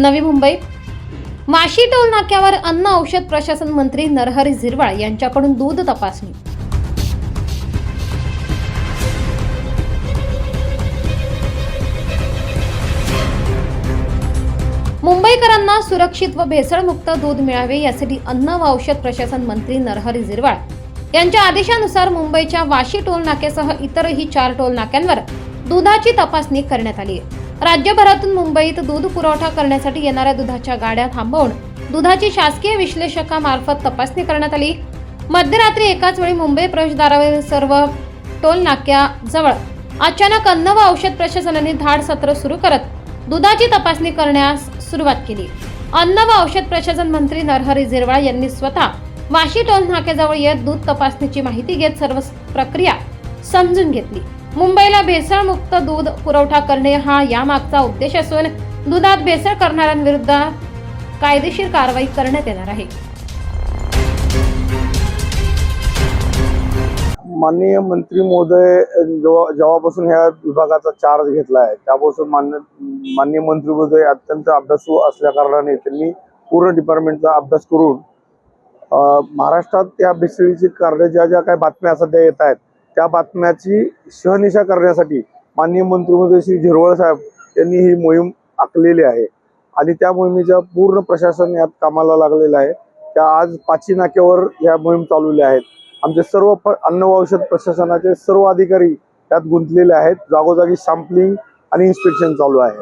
नवी मुंबई. माशी टोल नाक्यावर अन्न औषध प्रशासन मंत्री नरहरी झिरवाळ यांच्याकडून दूध तपासणी. मुंबईकरांना सुरक्षित व भेसळमुक्त दूध मिळावे यासाठी अन्न व औषध प्रशासन मंत्री नरहरी झिरवाळ यांच्या आदेशानुसार मुंबईच्या वाशी टोल नाक्यासह इतरही चार टोल नाक्यांवर दुधाची तपासणी करण्यात आली आहे. राज्यभरातून मुंबईत दूध पुरवठा करण्यासाठी येणाऱ्या दुधाच्या गाड्या थांबवून दुधाची शासकीय विश्लेषकामार्फत तपासणी करण्यात आली. मध्यरात्री एकाच वेळी मुंबई प्रवेशद्वारावरील सर्व टोल नाक्याजवळ अचानक अन्न व औषध प्रशासनाने धाड सत्र सुरू करत दुधाची तपासणी करण्यास सुरुवात केली. अन्न व औषध प्रशासन मंत्री नरहरी झिरवाळ यांनी स्वतः वाशी टोल नाक्याजवळ येत दूध तपासणीची माहिती घेत सर्व प्रक्रिया समजून घेतली. मुंबईला भेसळमुक्त दूध पुरवठा करणे हा यामागचा उद्देश असून दुधात भेसळ करणाऱ्यांविरुद्ध कायदेशीर कारवाई करण्यात येणार आहे. माननीय मंत्री महोदय जेव्हा जेव्हापासून ह्या विभागाचा चार्ज घेतला आहे त्यापासून मान्य माननीय मंत्री महोदय अत्यंत अभ्यासू असल्या कारणाने त्यांनी पूर्ण डिपार्टमेंटचा अभ्यास करून महाराष्ट्रात या भेसळीची कारणे ज्या ज्या काही बातम्या सध्या येत आहेत त्या बातम्याची शहनिशा करण्यासाठी माननीय मंत्री श्री झिरवळ साहेब यांनी ही मोहीम आखलेली आहे. आणि त्या मोहिमेच्या पूर्ण प्रशासन यात कामाला लागलेलं आहे. त्या आज पाची नाक्यावर या मोहीम चालवल्या आहेत. आमचे सर्व अन्न व औषध प्रशासनाचे सर्व अधिकारी त्यात गुंतलेले आहेत. जागोजागी सॅम्पलिंग आणि इन्स्पेक्शन चालू आहे.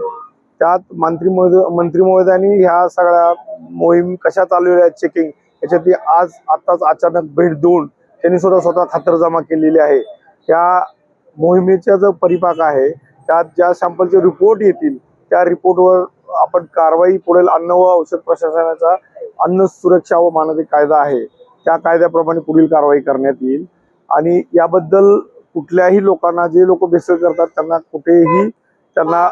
त्यात मंत्री मंत्री महोदयांनी ह्या सगळ्या मोहीम कशा चालवल्या आहेत चेकिंग याच्यात आज आत्ताच अचानक भेट देऊन त्यांनी सुद्धा स्वतः खातरजमा केलेली आहे. त्या मोहिमेचा जो परिपाक आहे त्यात ज्या सॅम्पलचे रिपोर्ट येतील त्या रिपोर्टवर आपण कारवाई पुढील अन्न व औषध प्रशासनाचा अन्न सुरक्षा व मानवी कायदा आहे. त्या कायद्याप्रमाणे पुढील कारवाई करण्यात येईल. आणि याबद्दल कुठल्याही लोकांना जे लोक बेसळ करतात त्यांना कुठेही त्यांना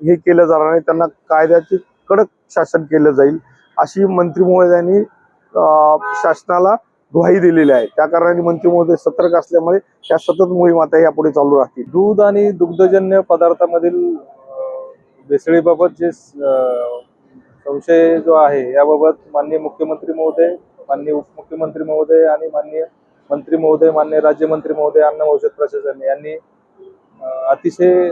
हे केलं जाणार नाही. त्यांना कायद्याचे कडक शासन केलं जाईल. अशी मंत्री महोदयांनी शासनाला ग्वाही दिलेली आहे. त्या कारणाने मंत्री महोदय सतर्क असल्यामुळे त्या सतत मोहीम आता यापुढे चालू राहतील. दूध आणि दुग्धजन्य पदार्थामधील भेसळीबाबत जे संशय जो आहे याबाबत माननीय मुख्यमंत्री महोदय माननीय उपमुख्यमंत्री महोदय आणि माननीय मंत्री महोदय माननीय राज्यमंत्री महोदय अन्न औषध प्रशासन यांनी अतिशय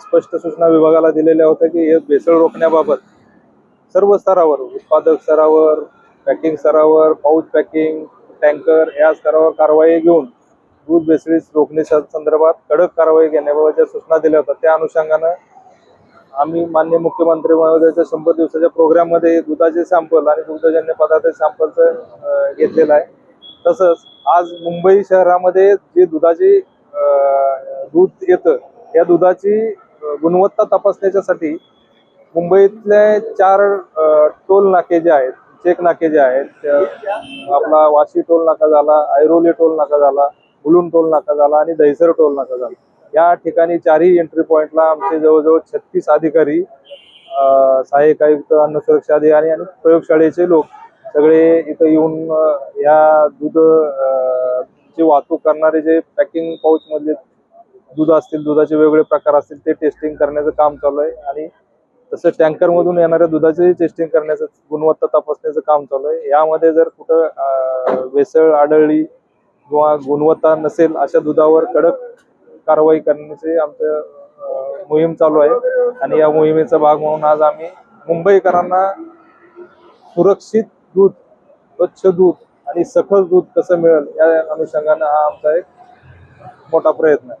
स्पष्ट सूचना विभागाला दिलेल्या होत्या की हे भेसळ रोखण्याबाबत सर्व स्तरावर उत्पादक स्तरावर पॅकिंग स्तरावर पाऊच पॅकिंग टँकर या स्तरावर कारवाई घेऊन दूध भेसळीस रोखण्याच्या संदर्भात कडक कारवाई घेण्याबाबतच्या सूचना दिल्या होत्या. त्या अनुषंगानं आम्ही मान्य मुख्यमंत्री महोदयाच्या शंभर दिवसाच्या प्रोग्राममध्ये दुधाचे सॅम्पल आणि दुग्धजन्य पदार्थ सॅम्पलचं घेतलेलं आहे. तसंच आज मुंबई शहरामध्ये जे दुधाचे दूध येतं या दुधाची गुणवत्ता तपासण्याच्यासाठी मुंबईतले चार टोल नाके जे आहेत चेक नाके जे आहेत आपला वाशी टोल नाका झाला ऐरोली टोल नाका झाला बुलून टोल नाका झाला आणि दहिसर टोल नाका झाला. या ठिकाणी चारही एंट्री पॉइंटला आमचे जवळजवळ छत्तीस अधिकारी सहाय्यक आयुक्त अन्न सुरक्षा अधिकारी आणि प्रयोगशाळेचे लोक सगळे इथं येऊन या दूध ची वाहतूक करणारे जे पॅकिंग पाऊच मधले दूध असतील दुधाचे वेगवेगळे प्रकार असतील ते टेस्टिंग करण्याचं काम चालू आहे. आणि तसं टँकर मधून येणाऱ्या दुधाची टेस्टिंग करण्याचं गुणवत्ता तपासण्याचं काम चालू आहे. यामध्ये जर कुठं वेसळ भेसळ आढळली किंवा गुणवत्ता नसेल अशा दुधावर कडक कारवाई करण्याचे आमचं मोहीम चालू आहे. आणि या मोहिमेचा भाग म्हणून आज आम्ही मुंबईकरांना सुरक्षित दूध स्वच्छ दूध आणि सखल दूध कसं मिळेल या अनुषंगानं हा आमचा एक मोठा प्रयत्न आहे.